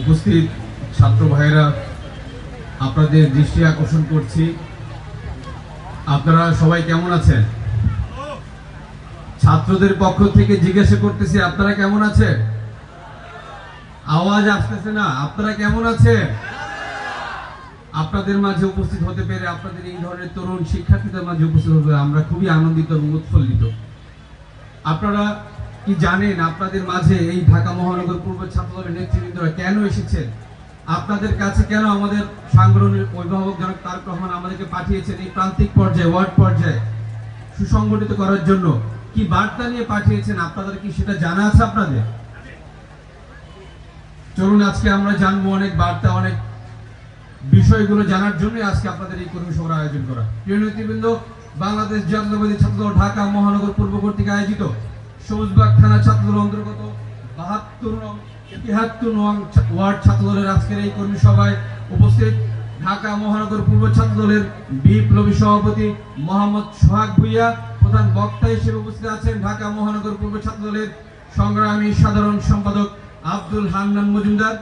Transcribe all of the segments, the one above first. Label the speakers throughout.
Speaker 1: উপস্থিত ছাত্র ভাইরা আপনাদের দৃষ্টি আকর্ষণ করছি। আপনারা সবাই কেমন আছেন? ছাত্রদের পক্ষ থেকে জিজ্ঞাসা করতেছি, আপনারা কেমন আছেন? আওয়াজ আসতেছে না, আপনারা কেমন আছেন? আপনাদের মাঝে উপস্থিত হতে পেরে, আপনাদের এই ধরনের তরুণ শিক্ষার্থীদের মাঝে উপস্থিত হতে আমরা খুবই আনন্দিত এবং উৎফুল্লিত। আপনারা কি জানেন আপনাদের মাঝে এই ঢাকা মহানগর পূর্ব ছাত্রদলের নেতৃবৃন্দরা কেন এসেছেন? আপনাদের কাছে কেন আমাদের সাংগঠনিক অভিভাবক জনক তারক রহমান আমাদেরকে পাঠিয়েছেন এই প্রান্তিক পর্যায়ে, ওয়ার্ড পর্যায়ে সুসংগঠিত করার জন্য? কি বার্তা নিয়ে পাঠিয়েছেন? আপনাদের কি সেটা জানা আছে আপনাদের? চলুন, আজকে আমরা জানব অনেক বার্তা, অনেক বিষয়গুলো জানার জন্য আজকে আপনাদের এই কর্মী সভার আয়োজন করা। প্রিয় নেতৃবৃন্দ, বাংলাদেশ জাতীয়তাবাদী ছাত্রদল ঢাকা মহানগর পূর্ব কর্তৃক আয়োজিত সবুজবাগ থানা ছাত্রদল অন্তর্গত বাহাত্তর নং তিহাত্তর নং ওয়ার্ড ছাত্রদলের আজকের এই কর্মী সভায় উপস্থিত ঢাকা মহানগর পূর্ব ছাত্রদলের বিপ্লবী সভাপতি মোহাম্মদ সোহাগ ভুইয়া, প্রধান বক্তা হিসেবে উপস্থিত আছেন ঢাকা মহানগর পূর্ব ছাত্রদলের সংগ্রামী সাধারণ সম্পাদক আব্দুল হান্নান মজুমদার।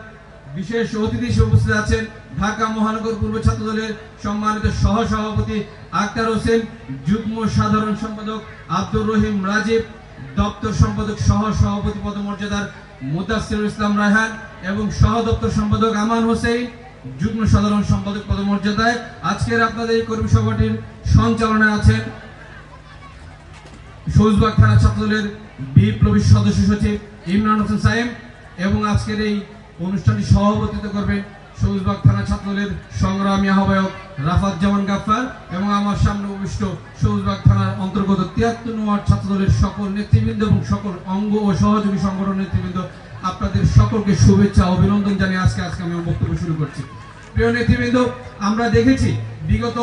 Speaker 1: বিশেষ অতিথি হিসেবে উপস্থিত আছেন ঢাকা মহানগর পূর্ব ছাত্র দলের সম্মানিত সহ সভাপতি আক্তার হোসেন, যুগ্ম সাধারণ সম্পাদক আব্দুর রহিম রাজীব দপ্তর সম্পাদক সহ সভাপতি পদমর্যাদার মুদাসিরুল ইসলাম রায়হান এবং সহ দপ্তর সম্পাদক আমান হোসেন যুগ্ম সাধারণ সম্পাদক পদমর্যাদায় আজকের আপনাদের এই কর্মী সভাটির সঞ্চালনায় আছেন সবুজবাগ থানা ছাত্রদলের বিপ্লবী সদস্য সচিব ইমরান হোসেন সাহেব এবং আজকের এই অনুষ্ঠানটি সভাপতিত্ব করবেন সবুজবাগ থানা ছাত্রদলের সংগ্রামী আহ্বায়ক রাফাত জামান গাফফার এবং আমার সামনে উপবিষ্ট সবুজবাগ থানার অন্তর্গত তিয়াত্তর ওয়ার্ড ছাত্রদলের সকল নেতৃবৃন্দ এবং সকল অঙ্গ ও সহযোগী সংগঠন নেতৃবৃন্দ, আপনাদের সকলকে শুভেচ্ছা অভিনন্দন জানিয়ে আজকে আজকে আমি বক্তব্য শুরু করছি। প্রিয় নেতৃবৃন্দ, আমরা দেখেছি বিগত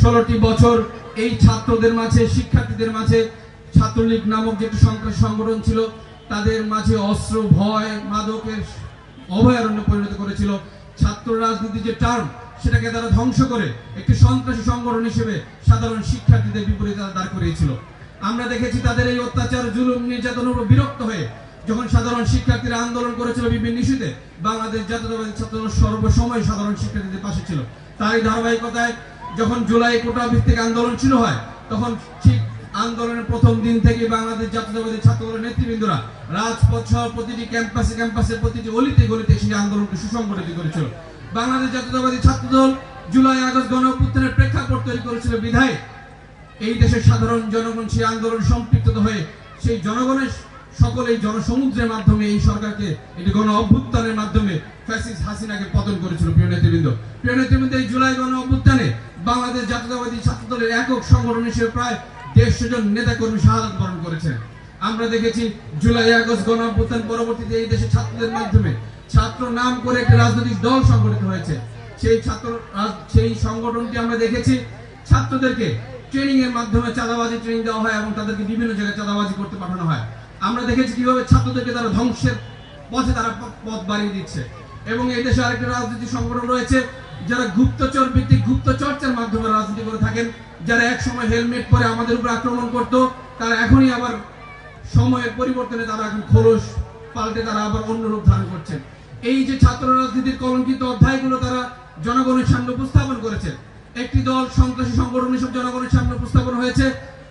Speaker 1: ষোলোটি বছর এই ছাত্রদের মাঝে, শিক্ষার্থীদের মাঝে ছাত্রলীগ নামক যেটি সন্ত্রাসী সংগঠন ছিল, তাদের মাঝে অস্ত্র, ভয়, মাদকের অভয়ারণ্য পরিণত করেছিল। ছাত্র রাজনীতি যে টার্ম সেটাকে তারা ধ্বংস করে একটি সন্ত্রাসী সংগঠন হিসেবে সাধারণ শিক্ষার্থীদের বিপরীতে তারা দাঁড় করিয়েছিল। আমরা দেখেছি তাদের এই অত্যাচার, জুলুম, নির্যাতনের উপর বিরক্ত হয়ে যখন সাধারণ শিক্ষার্থীরা আন্দোলন করেছিল বিভিন্ন ইস্যুতে, বাংলাদেশ জাতীয়তাবাদী ছাত্রদল সর্বসময় সাধারণ শিক্ষার্থীদের পাশে ছিল। তারই ধারাবাহিকতায় যখন জুলাই কোটা ভিত্তিক আন্দোলন শুরু হয়, তখন ঠিক আন্দোলনের প্রথম দিন থেকে বাংলাদেশ জাতীয়তাবাদী ছাত্রদলের নেতৃবৃন্দরা রাজপথ সহ প্রতিটি ক্যাম্পাসে ক্যাম্পাসে প্রতিটি অলিতে গলিতে সেই আন্দোলনকে সুসংগঠিত করেছিল। বাংলাদেশ জাতীয়তাবাদী ছাত্রদল জুলাই আগস্ট গণ প্রেক্ষাপট তৈরি করেছিল বিধায়। এই দেশের সাধারণ জনগণ সেই আন্দোলন সম্পৃক্ত হয়ে সেই জনগণের সকল এই জনসমুদ্রের মাধ্যমে এই সরকারকে এটি গণ অভ্যুত্থানের মাধ্যমে ফ্যাসিস হাসিনাকে পতন করেছিল প্রিয় নেতৃবৃন্দ। প্রিয় নেতৃবৃন্দ, এই জুলাই গণ অভ্যুত্থানে বাংলাদেশ জাতীয়তাবাদী ছাত্রদলের একক সংগঠন হিসেবে প্রায় দেড়শো জন নেতাকর্মী শাহাদত বরণ করেছেন। আমরা দেখেছি জুলাই, আগস্ট গণ অভ্যুত্থান পরবর্তীতে এই দেশের ছাত্রদের মাধ্যমে ছাত্র নাম করে একটি রাজনৈতিক দল সংগঠিত হয়েছে। সেই ছাত্র সেই সংগঠনটি আমরা দেখেছি ছাত্রদেরকে ট্রেনিং এর মাধ্যমে চাঁদাবাজি ট্রেনিং দেওয়া হয় এবং তাদেরকে বিভিন্ন জায়গায় চাঁদাবাজি করতে পাঠানো হয়। আমরা দেখেছি কীভাবে ছাত্রদেরকে তারা ধ্বংসের পথে তারা পথ বাড়িয়ে দিচ্ছে। এবং এই দেশে আরেকটি রাজনৈতিক সংগঠন রয়েছে যারা গুপ্তচর ভিত্তিক গুপ্ত চর্চার মাধ্যমে রাজনীতি করে থাকেন। যারা এক সময় হেলমেট পরে আমাদের উপর আক্রমণ করতো, তারা এখনই আবার সময়ের পরিবর্তনে তারা এখন খোলস পাল্টে তারা আবার অন্য রূপ ধারণ করছেন। এই যে ছাত্র রাজনীতির কলঙ্কিত অধ্যায়গুলো তারা জনগণের সামনে উপস্থাপন করেছে। একটি দল সন্ত্রাসী সংগঠন হিসেবে জনগণের সামনে উপস্থাপন হয়েছে,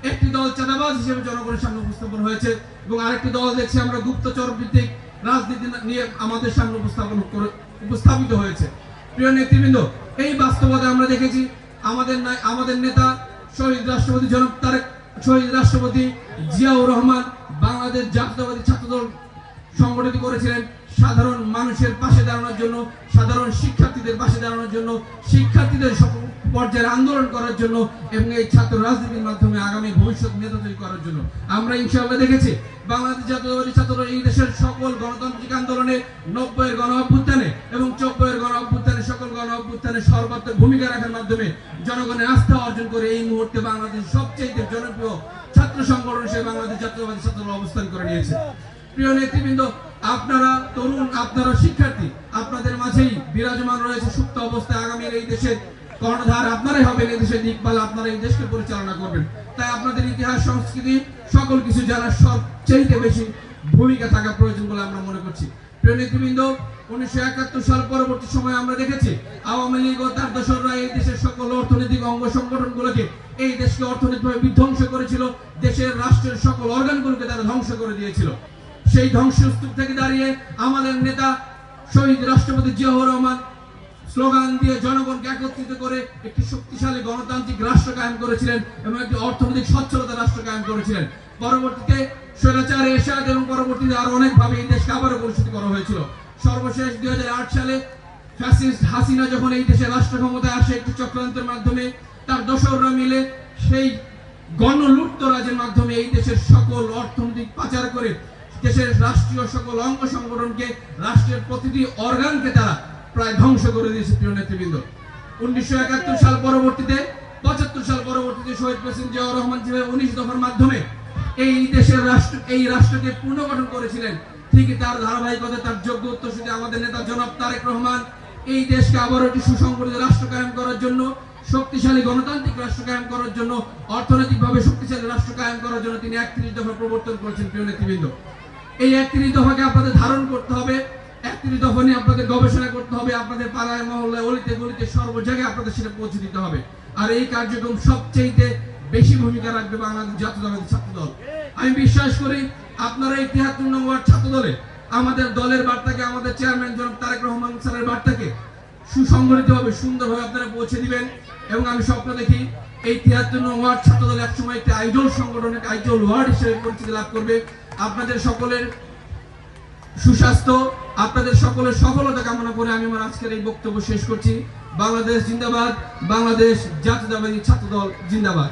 Speaker 1: একটি দল চাঁদাবাজ হিসেবে জনগণের সামনে উপস্থাপন হয়েছে, এবং আরেকটি দল দেখছি আমরা গুপ্তচর ভিত্তিক রাজনীতি নিয়ে আমাদের সামনে উপস্থাপন করে, উপস্থাপিত হয়েছে। প্রিয় নেতৃবৃন্দ, এই বাস্তবতা আমরা দেখেছি। আমাদের আমাদের নেতা শহীদ রাষ্ট্রপতি জনক তারেক শহীদ রাষ্ট্রপতি জিয়াউর রহমান বাংলাদেশ জাতীয়তাবাদী ছাত্রদল সংগঠিত করেছিলেন। সাধারণ মানুষের পাশে দাঁড়ানোর জন্য, সাধারণ শিক্ষার্থীদের পাশে দাঁড়ানোর জন্য, শিক্ষার্থীদের পর্যায়ের আন্দোলন করার জন্য এবং এই ছাত্র রাজনীতির মাধ্যমে আগামী ভবিষ্যৎ নেতা তৈরি করার জন্য। আমরা ইনশাআল্লাহ দেখেছি, বাংলাদেশ জাতীয়তাবাদী ছাত্র এই দেশের সকল গণতান্ত্রিক আন্দোলনে নব্বইয়ের গণ অভ্যুত্থানে এবং চব্বইয়ের গণ অভ্যুত্থানে, সকল গণ অভ্যুত্থানে সর্বাত্মক ভূমিকা রাখার মাধ্যমে জনগণের আস্থা অর্জন করে এই মুহূর্তে বাংলাদেশ সবচেয়ে জনপ্রিয় ছাত্র সংগঠন হিসেবে বাংলাদেশ জাতীয়তাবাদী ছাত্র অবস্থান করে নিয়েছে। প্রিয় নেতৃবৃন্দ আপনারা তরুণ, আপনারা শিক্ষার্থী, আপনাদের মাঝেই বিরাজমান রয়েছে সুপ্ত অবস্থায় আগামীর এই দেশের কর্ণধার। আপনারাই হবেন এই দেশের দিকপাল, আপনারা এই দেশকে পরিচালনা করবেন। তাই আপনাদের ইতিহাস, সংস্কৃতি, সকল কিছু জানার সবচেয়ে বেশি ভূমিকা থাকা প্রয়োজন বলে আমরা মনে করছি। প্রিয় নেতৃবৃন্দ, উনিশশো একাত্তর সাল পরবর্তী সময়ে আমরা দেখেছি, আওয়ামী লীগ ও তার দোসররা এই দেশের সকল অর্থনৈতিক অঙ্গ সংগঠনগুলোকে এই দেশকে অর্থনৈতিকভাবে বিধ্বংস করেছিল, দেশের রাষ্ট্রের সকল অর্গানগুলোকে তারা ধ্বংস করে দিয়েছিল। সেই ধ্বংসস্তূপ থেকে দাঁড়িয়ে আমাদের নেতা শহীদ রাষ্ট্রপতি জিয়াউর রহমান স্লোগান দিয়ে জনগণকে একত্রিত করে একটি শক্তিশালী গণতান্ত্রিক রাষ্ট্র কায়েম করেছিলেন এবং একটি অর্থনৈতিক সচ্ছলতা রাষ্ট্র কায়েম করেছিলেন। পরবর্তীতে স্বৈরাচার এরশাদ এবং পরবর্তীতে আরও অনেকভাবে এই দেশকে আবারও পরিস্থিতি করা হয়েছিল। সর্বশেষ দুই হাজার আট সালে ফ্যাসিস্ট হাসিনা যখন এই দেশে রাষ্ট্র ক্ষমতায় আসে একটি চক্রান্তের মাধ্যমে, তার দোসররা মিলে সেই গণলুটতরাজের মাধ্যমে এই দেশের সকল অর্থনৈতিক পাচার করে দেশের রাষ্ট্রীয় সকল অঙ্গ সংগঠনকে, রাষ্ট্রের প্রতিটি অর্গানকে তারা প্রায় ধ্বংস করে দিয়েছে, প্রিয় নেতৃবৃন্দ। উনিশশো একাত্তর সাল পরবর্তীতে, পঁচাত্তর সাল পরবর্তীতে শহীদ প্রেসিডেন্ট জিয়াউর রহমান যেভাবে উনিশ দফার মাধ্যমে এই দেশের রাষ্ট্র, এই রাষ্ট্রকে পুনর্গঠন করেছিলেন, ঠিক তার ধারাবাহিকতা, তার যোগ্য উত্তরসূরি আমাদের নেতা জনাব তারেক রহমান, এই দেশকে আবারও একটি সুসংগঠিত রাষ্ট্র কায়েম করার জন্য, শক্তিশালী গণতান্ত্রিক রাষ্ট্র কায়েম করার জন্য, অর্থনৈতিকভাবে শক্তিশালী রাষ্ট্র কায়েম করার জন্য তিনি একত্রিশ দফা প্রবর্তন করেছেন, প্রিয় নেতৃবৃন্দ। এই একত্রিশ দফাকে আপনাদের ধারণ করতে হবে। একত্রিশ দফা নিয়ে আপনাদের গবেষণা করতে হবে, আপনাদের পাড়ায়, মহল্লায়, অলিতে গলিতে সর্ব জায়গায় আপনাদের সেটা পৌঁছে দিতে হবে। আর এই কার্যক্রম সবচেয়ে বেশি ভূমিকা রাখবে বাংলাদেশ জাতীয়তাবাদী ছাত্র দল আমি বিশ্বাস করি আপনারা এই তিয়াত্তর নং ওয়ার্ড ছাত্র দলে আমাদের দলের বার্তাকে, আমাদের চেয়ারম্যান জনাব তারেক রহমান স্যারের বার্তাকে সুসংগঠিতভাবে সুন্দরভাবে আপনারা পৌঁছে দিবেন। এবং আমি স্বপ্ন দেখি এই তিয়াত্তর ছাত্র দল একসময় একটি আইডল সংগঠন আইডল ওয়ার্ড হিসেবে পরিচিতি লাভ করবে। আপনাদের সকলের সুস্বাস্থ্য, আপনাদের সকলের সফলতা কামনা করে আমি আমার আজকের এই বক্তব্য শেষ করছি। বাংলাদেশ জিন্দাবাদ, বাংলাদেশ জাতীয়তাবাদী ছাত্রদল জিন্দাবাদ।